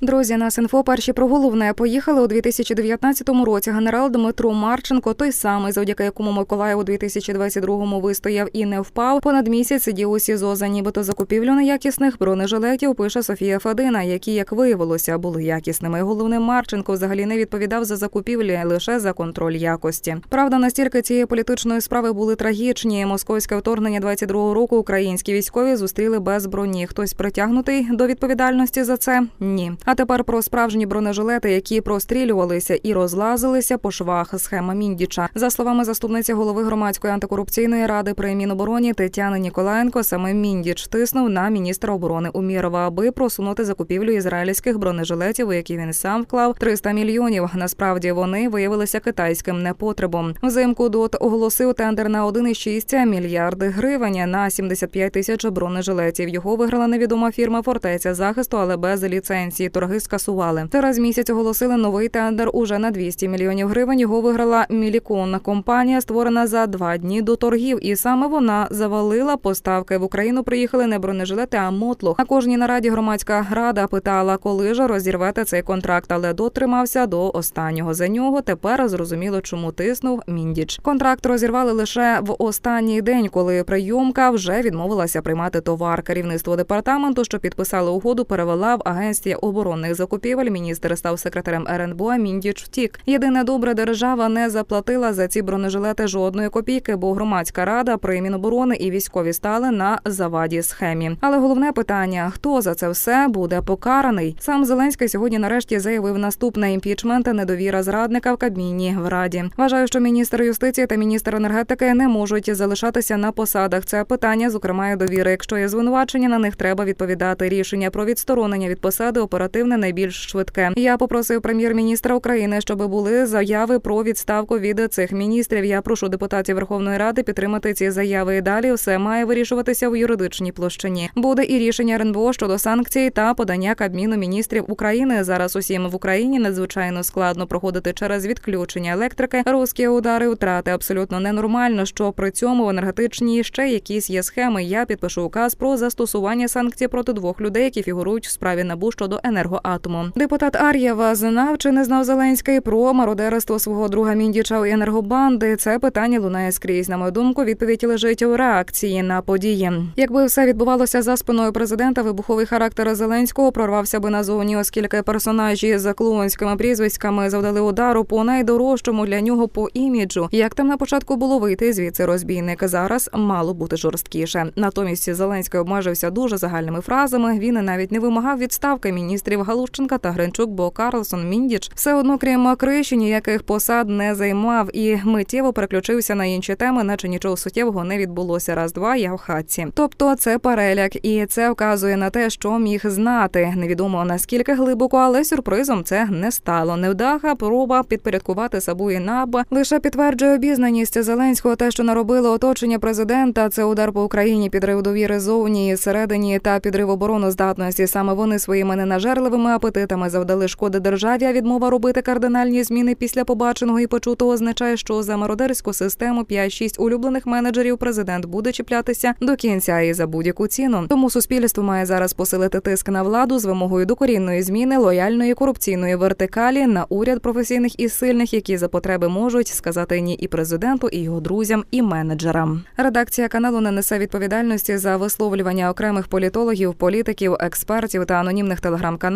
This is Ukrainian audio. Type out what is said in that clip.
Друзі, нас інфо перші про головне поїхали у 2019 році. Генерал Дмитро Марченко, той самий, завдяки якому Миколаїв у 2022-му вистояв і не впав. Понад місяць сидів у СІЗО за нібито закупівлю неякісних бронежилетів. Пише Софія Федина, які, як виявилося, були якісними. Головним Марченко взагалі не відповідав за закупівлі, лише за контроль якості. Правда, настільки цієї політичної справи були трагічні. Московське вторгнення 22-го року українські військові зустріли без броні. Хтось притягнутий до відповідальності за це? Ні. А тепер про справжні бронежилети, які прострілювалися і розлазилися по швах. Схема Міндіча. За словами заступниці голови громадської антикорупційної ради при Мінобороні Тетяни Ніколаєнко, саме Міндіч тиснув на міністра оборони Умірова, аби просунути закупівлю ізраїльських бронежилетів, у які він сам вклав 300 мільйонів. Насправді вони виявилися китайським непотребом. Взимку ДОТ оголосив тендер на 1,6 мільярди гривень на 75 тисяч бронежилетів. Його виграла невідома фірма Фортеця захисту, але без ліцензії. Торги скасували. Через місяць оголосили новий тендер уже на 200 мільйонів гривень. Його виграла Мілікон. Компанія створена за два дні до торгів, і саме вона завалила поставки. В Україну приїхали не бронежилети, а мотлох. На кожній нараді громадська рада питала, коли ж розірвете цей контракт, але дотримався до останнього. За нього тепер зрозуміло, чому тиснув міндіч. Контракт розірвали лише в останній день, коли прийомка вже відмовилася приймати товар. Керівництво департаменту, що підписали угоду, перевела в агенція оборонних закупівель. Міністр став секретарем РНБО. Міндіч втік. Єдине добре, держава не заплатила за ці бронежилети жодної копійки, бо громадська рада при Міноборони і військові стали на заваді схемі. Але головне питання: хто за це все буде покараний? Сам Зеленський сьогодні нарешті заявив наступне імпічмент недовіра зрадника в Кабміні в Раді. Вважаю, що міністр юстиції та міністр енергетики не можуть залишатися на посадах. Це питання, зокрема, і довіри. Якщо є звинувачення, на них треба відповідати. Рішення про відсторонення від посади оперативне найбільш швидке. Я попросив прем'єр-міністра України, щоб були заяви про відставку від цих міністрів. Я прошу депутатів Верховної Ради підтримати ці заяви. І далі все має вирішуватися в юридичній площині. Буде і рішення РНБО щодо санкцій та подання Кабміну міністрів України. Зараз усім в Україні надзвичайно складно проходити через відключення електрики. Русські удари втрати абсолютно ненормально. Що при цьому в енергетичній ще якісь є схеми. Я підпишу указ про застосування санкцій проти двох людей, які фігурують в справі набу щодо енергоатому. Депутат Ар'єва знав чи не знав Зеленський про мародерство свого друга Міндіча у енергобанди. Це питання лунає скрізь. На мою думку, відповідь лежить у реакції на події. Якби все відбувалося за спиною президента, вибуховий характер Зеленського прорвався би назовні, оскільки персонажі з клоунськими прізвиськами завдали удару по найдорожчому для нього по іміджу. Як там на початку було вийти звідси розбійник, зараз мало бути жорсткіше. Натомість Зеленський обмежився дуже загальними фразами. Він навіть не вимагав відставки міністрів Галущенка та Гринчук, бо Карлсон Міндіч все одно, крім криші, ніяких посад не займав і миттєво переключився на інші теми, наче нічого суттєвого не відбулося. Раз два я в хатці. Тобто, це переляк, і це вказує на те, що міг знати. Невідомо наскільки глибоко, але сюрпризом це не стало. Невдаха проба підпорядкувати Сабу і НАБ лише підтверджує обізнаність Зеленського. Те, що наробило оточення президента, це удар по Україні, підрив довіри зовні і всередині та підрив обороноздатності. Саме вони своїми ненажерливими апетитами завдали шкоди державі. А відмова робити кардинальні зміни після побаченого і почутого означає, що за мародерську систему 5-6 улюблених менеджерів президент буде чіплятися до кінця і за будь-яку ціну. Тому суспільство має зараз посилити тиск на владу з вимогою докорінної зміни лояльної корупційної вертикалі на уряд професійних і сильних, які за потреби можуть сказати ні і президенту, і його друзям, і менеджерам. Редакція каналу не несе відповідальності за висловлювання окремих політологів, політиків, експертів та анонімних телеграм-каналів.